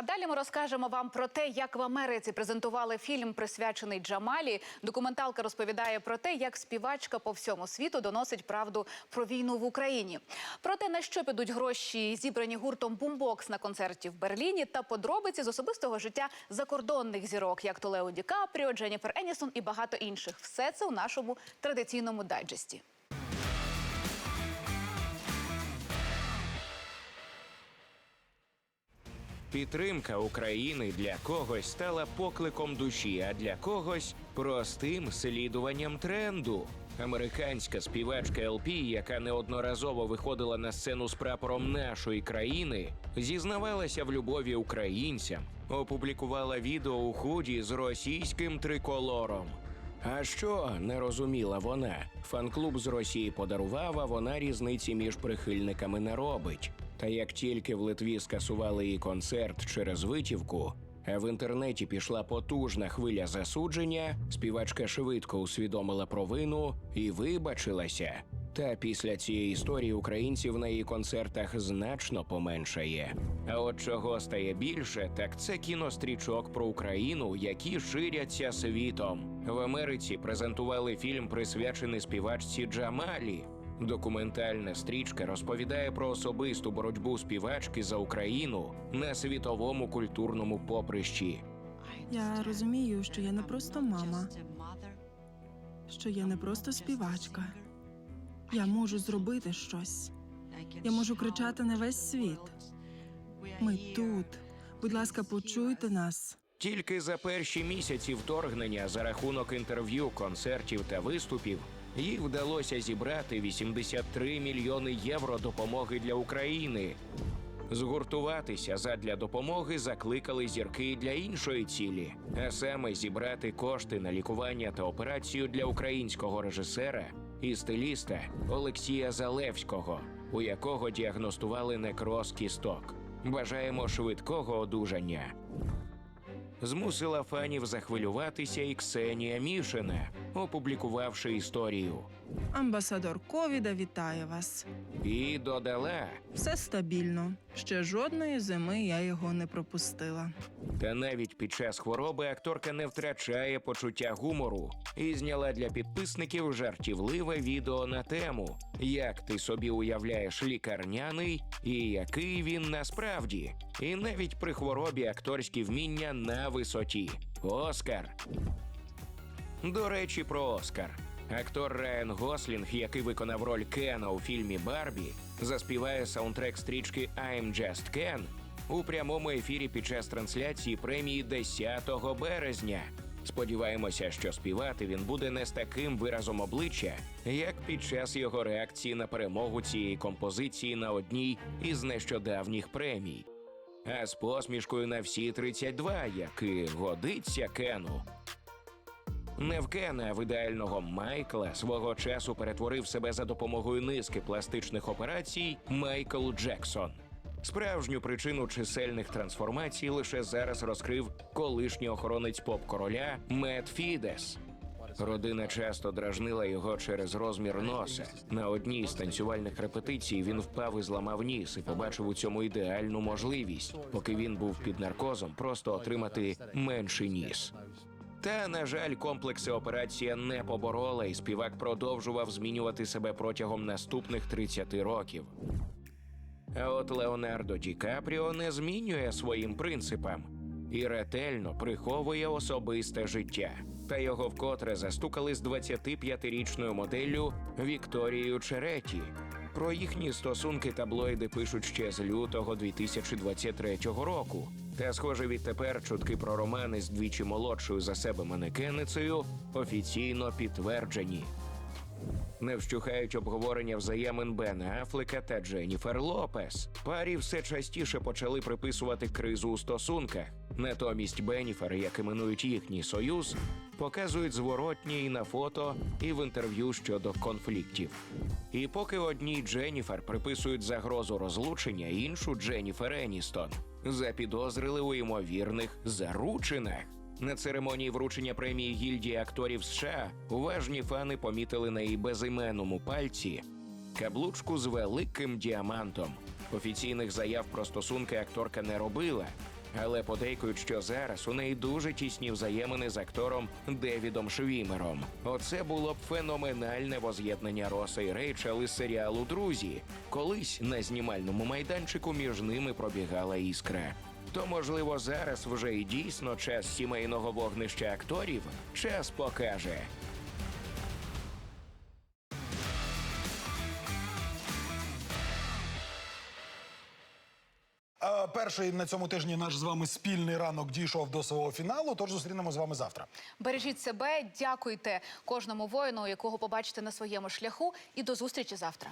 А далі ми розкажемо вам про те, як в Америці презентували фільм, присвячений Джамалі. Документалка розповідає про те, як співачка по всьому світу доносить правду про війну в Україні. Про те, на що підуть гроші, зібрані гуртом Бумбокс на концерті в Берліні, та подробиці з особистого життя закордонних зірок, як то Лео Ді Капріо, Дженніфер Енісон і багато інших. Все це у нашому традиційному дайджесті. Підтримка України для когось стала покликом душі, а для когось простим слідуванням тренду. Американська співачка ЛП, яка неодноразово виходила на сцену з прапором нашої країни, зізнавалася в любові українцям, опублікувала відео у худі з російським триколором. А що не розуміла вона? Фан-клуб з Росії подарував, а вона різниці між прихильниками не робить. Та як тільки в Литві скасували її концерт через витівку, а в інтернеті пішла потужна хвиля засудження, співачка швидко усвідомила провину і вибачилася. Та після цієї історії українців на її концертах значно поменшає. А от чого стає більше, так це кінострічок про Україну, які ширяться світом. В Америці презентували фільм, присвячений співачці Джамалі. Документальна стрічка розповідає про особисту боротьбу співачки за Україну на світовому культурному поприщі. Я розумію, що я не просто мама, що я не просто співачка. Я можу зробити щось. Я можу кричати на весь світ. Ми тут. Будь ласка, почуйте нас. Тільки за перші місяці вторгнення за рахунок інтерв'ю, концертів та виступів їй вдалося зібрати 83 мільйони євро допомоги для України. Згуртуватися задля допомоги закликали зірки для іншої цілі, а саме зібрати кошти на лікування та операцію для українського режисера і стиліста Олексія Залевського, у якого діагностували некроз кісток. Бажаємо швидкого одужання. Змусила фанів захвилюватися і Ксенія Мішина, опублікувавши історію. Амбасадор Ковіда вітає вас. І додала. Все стабільно. Ще жодної зими я його не пропустила. Та навіть під час хвороби акторка не втрачає почуття гумору і зняла для підписників жартівливе відео на тему, як ти собі уявляєш лікарняний і який він насправді. І навіть при хворобі акторські вміння на висоті. Оскар. До речі, про Оскар. Актор Райан Гослінг, який виконав роль Кена у фільмі Барбі, заспіває саундтрек стрічки I'm Just Ken у прямому ефірі під час трансляції премії 10 березня. Сподіваємося, що співати він буде не з таким виразом обличчя, як під час його реакції на перемогу цієї композиції на одній із нещодавніх премій. А з посмішкою на всі 32, який годиться Кену. Не в в ідеального Майкла свого часу перетворив себе за допомогою низки пластичних операцій Майкл Джексон. Справжню причину чисельних трансформацій лише зараз розкрив колишній охоронець поп-короля Мет Фідес. Родина часто дражнила його через розмір носа. На одній з танцювальних репетицій він впав і зламав ніс і побачив у цьому ідеальну можливість, поки він був під наркозом, просто отримати менший ніс. Та, на жаль, комплекси операція не поборола, і співак продовжував змінювати себе протягом наступних 30 років. А от Леонардо Ді Капріо не змінює своїм принципам і ретельно приховує особисте життя. Та його вкотре застукали з 25-річною моделлю Вікторією Череті. Про їхні стосунки таблоїди пишуть ще з лютого 2023 року. Та, схоже, відтепер чутки про романи з двічі молодшою за себе манекеницею офіційно підтверджені. Не вщухають обговорення взаємин Бена Афлека та Дженніфер Лопес. Парі все частіше почали приписувати кризу у стосунках. Натомість Бенніфер, як іменують їхній союз, показують зворотні і на фото, і в інтерв'ю щодо конфліктів. І поки одній Дженніфер приписують загрозу розлучення, іншу Дженніфер Еністон запідозрили у ймовірних заручинах. На церемонії вручення премії гільдії акторів США уважні фани помітили на її безіменному пальці каблучку з великим діамантом. Офіційних заяв про стосунки акторка не робила, Але подейкують, що зараз у неї дуже тісні взаємини з актором Девідом Швімером. Оце було б феноменальне воз'єднання Роса і Рейчел із серіалу Друзі. Колись на знімальному майданчику між ними пробігала іскра. То, можливо, зараз вже і дійсно час сімейного вогнища акторів час покаже. Перший на цьому тижні наш з вами спільний ранок дійшов до свого фіналу. Тож зустрінемо з вами завтра. Бережіть себе, дякуйте кожному воїну, якого побачите на своєму шляху, і до зустрічі завтра.